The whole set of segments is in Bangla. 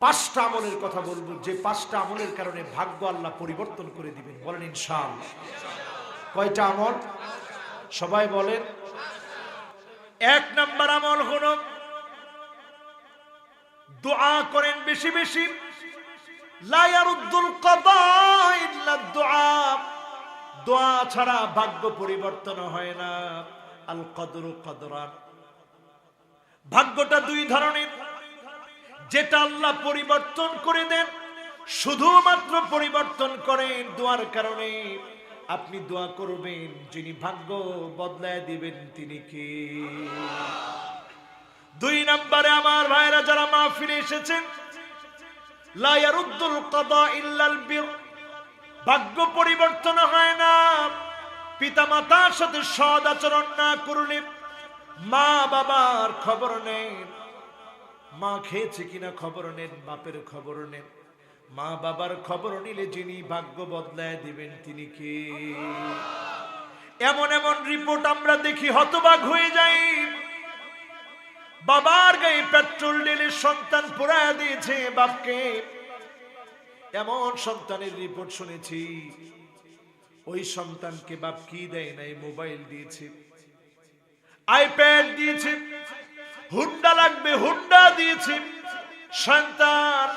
পাঁচটা আমলের কথা বলব, যে পাঁচটা আমলের কারণে ভাগ্য আল্লাহ পরিবর্তন করে দিবেন। বলেন ইনশাল কয়টা আমল? সবাই বলেন। এক নাম্বার আমল হল দোয়া করেন বেশি বেশি। দোয়া। ছাড়া ভাগ্য পরিবর্তন হয় না। আল কদরু কদরান। ভাগ্যটা দুই ধরনের। যেটা আল্লাহ পরিবর্তন করে দেন, শুধুমাত্র পরিবর্তন করেন দোয়ার কারণে। আপনি দোয়া করবেন, যিনি ভাগ্য বদলায় দিবেন, তিনি কে? দুই নম্বরে আমার ভাইরা যারা মা ফিরে এসেছেন ভাগ্য পরিবর্তন হয় না পিতা মাতার সাথে সদ আচরণ না করলে মা বাবার খবর নেন। মা খেয়েছে কিনা খবর নেন, বাপের খবর নেন। মা বাবার খবর নিলে যিনি ভাগ্য বদলায় দিবেন তিনি কে? এমন এমন রিপোর্ট আমরা দেখি, হতবাক হয়ে যাই। বাবার গায়ে পেট্রোল ঢেলে সন্তান পোড়ায় দিয়েছে বাপকে। এমন সন্তানের রিপোর্ট শুনেছি, ওই সন্তানকে বাপ কি দেয় নাই, মোবাইল দিয়েছে, আইপ্যাড দিয়েছে। হুন্ডা লাগবে, হুন্ডা দিয়েছে। সন্তান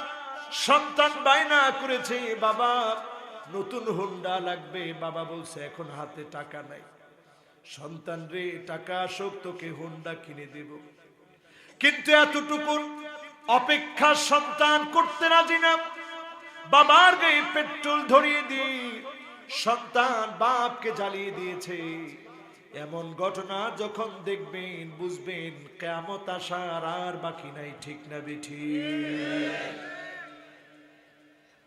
সন্তান বায়না করেছে, বাবা, নতুন হুন্ডা লাগবে। বাবা বলছে, এখন হাতে টাকা নাই। সন্তান রে, টাকা আসুক, তোকে হুন্ডা কিনে দেব। কিন্তু এতটুকু অপেক্ষা সন্তান করতে রাজি না। বাবার গায়ে পেট্রোল ধরিয়ে দিয়ে সন্তান বাপকে জ্বালিয়ে দিয়েছে। এমন ঘটনা যখন দেখবেন, বুঝবেন কেমত আসার আর বাকি নাই, ঠিক না বেঠি?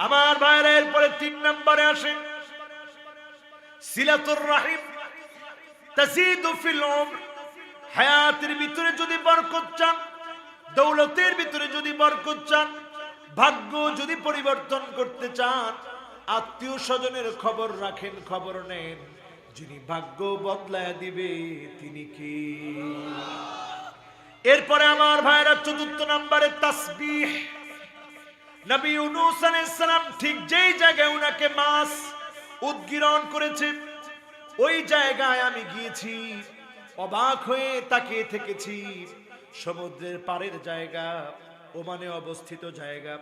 আমার ভাইরা এরপরে তিন নম্বরে আসেন। সিলাতুর রাহিম, তাজিদু ফিল উমর, হায়াতের ভিতরে যদি বরকত চান, দৌলতের ভিতরে যদি বরকত চান, ভাগ্য যদি পরিবর্তন করতে চান, আত্মীয় স্বজনের খবর রাখেন, খবর নেন। যিনি ভাগ্য বদলায় দিবে, তিনি কি? এরপরে আমার ভাইরা চতুর্থ নম্বরে তাসবিহ। নবী ইউনুস আলাইহিস সালাম ঠিক যেই জায়গায় উনাকে মাছ উদ্গীরণ করেছে, ওই জায়গায় আমি গিয়েছি, অবাক হয়ে তাকিয়ে থেকেছি। সমুদ্রের পাড়ের জায়গা, ওমানে অবস্থিত জায়গা।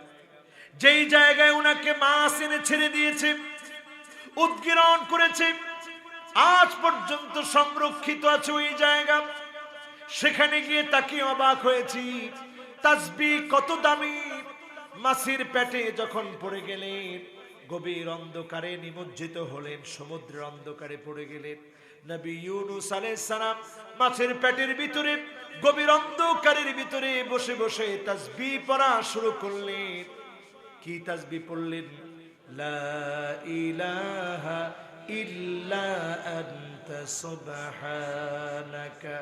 যেই জায়গায় উনাকে মাছ এনে ছেড়ে দিয়েছে, উদ্গীরণ করেছে আজ পর্যন্ত সংরক্ষিত আছে ওই জায়গা। সেখানে গিয়ে তাকে অবাক হয়েছি। তাসবি কত দামি। মাসির পেটে যখন পড়ে গেলেন গভীর অন্ধকারে নিমজ্জিত হলেন, সমুদ্রের অন্ধকারে পড়ে গেলেন নবী ইউনুস আলাইহিস সালাম মাছের পেটের ভিতরে, গভীর অন্ধকারের ভিতরে বসে বসে তাসবি পড়া শুরু করলেন। কি তাসবি পড়লেন? লা ইলাহা ইল্লা আনতা সুবহানাকা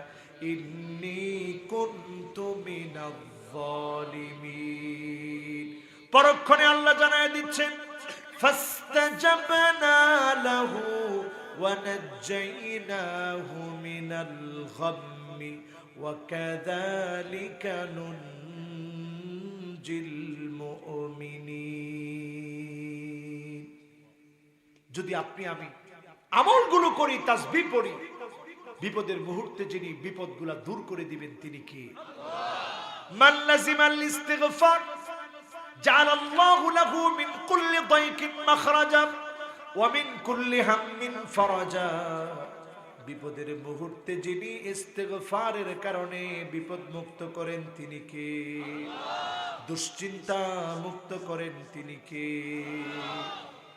ইন্নী কুনতু মিনাজ জালিমিন পরক্ষণে আল্লাহ জানায় দিচ্ছেন ফাস্তাজাবনা লাহু ونجيناه من الغم وكذلك ننجي المؤمنين যদি আপনি আমি আমলগুলো করি তাসবিহ পড়ি বিপদের মুহূর্তে যিনি বিপদগুলা দূর করে দিবেন তিনি কি মান লাজিমাল ইস্তিগফার جعل الله له من كل ضيق مخرجا ومن كل هم فرجا বিপদের মুহূর্তে যিনি ইস্তেগফারের কারণে বিপদ মুক্ত করেন তিনি কে দুশ্চিন্তা মুক্ত করেন তিনি কে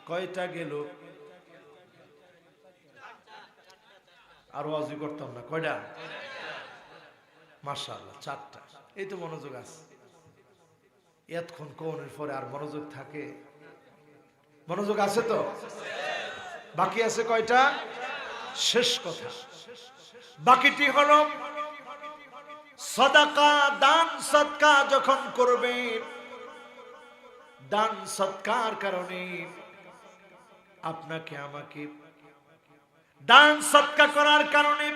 কয়টা গেল আর ওয়াজি করতাম না। কয়টা? মাশাআল্লাহ, চারটা। এই তো মনোযোগ আছে। এতক্ষণ কোনের পরে আর মনোযোগ থাকে? মনোযোগ আছে তো? বাকি আছে কয়টা? শেষ কথা। বাকিটি হলো সদাকা, দান, সৎকা যখন করবেন দান, সৎকার কারণে আপনাকে আমাকে দান সৎকা করার কারণে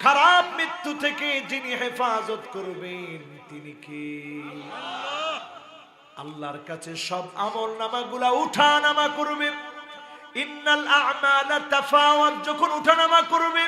খারাপ মৃত্যু থেকে যিনি হেফাজত করবেন, তিনি কে? আল্লাহর কাছে সব আমল নামাগুলা উঠা নামা করবে। ইন্নাল আ'মালা তাফাওয়াত, যখন উঠা নামা করবে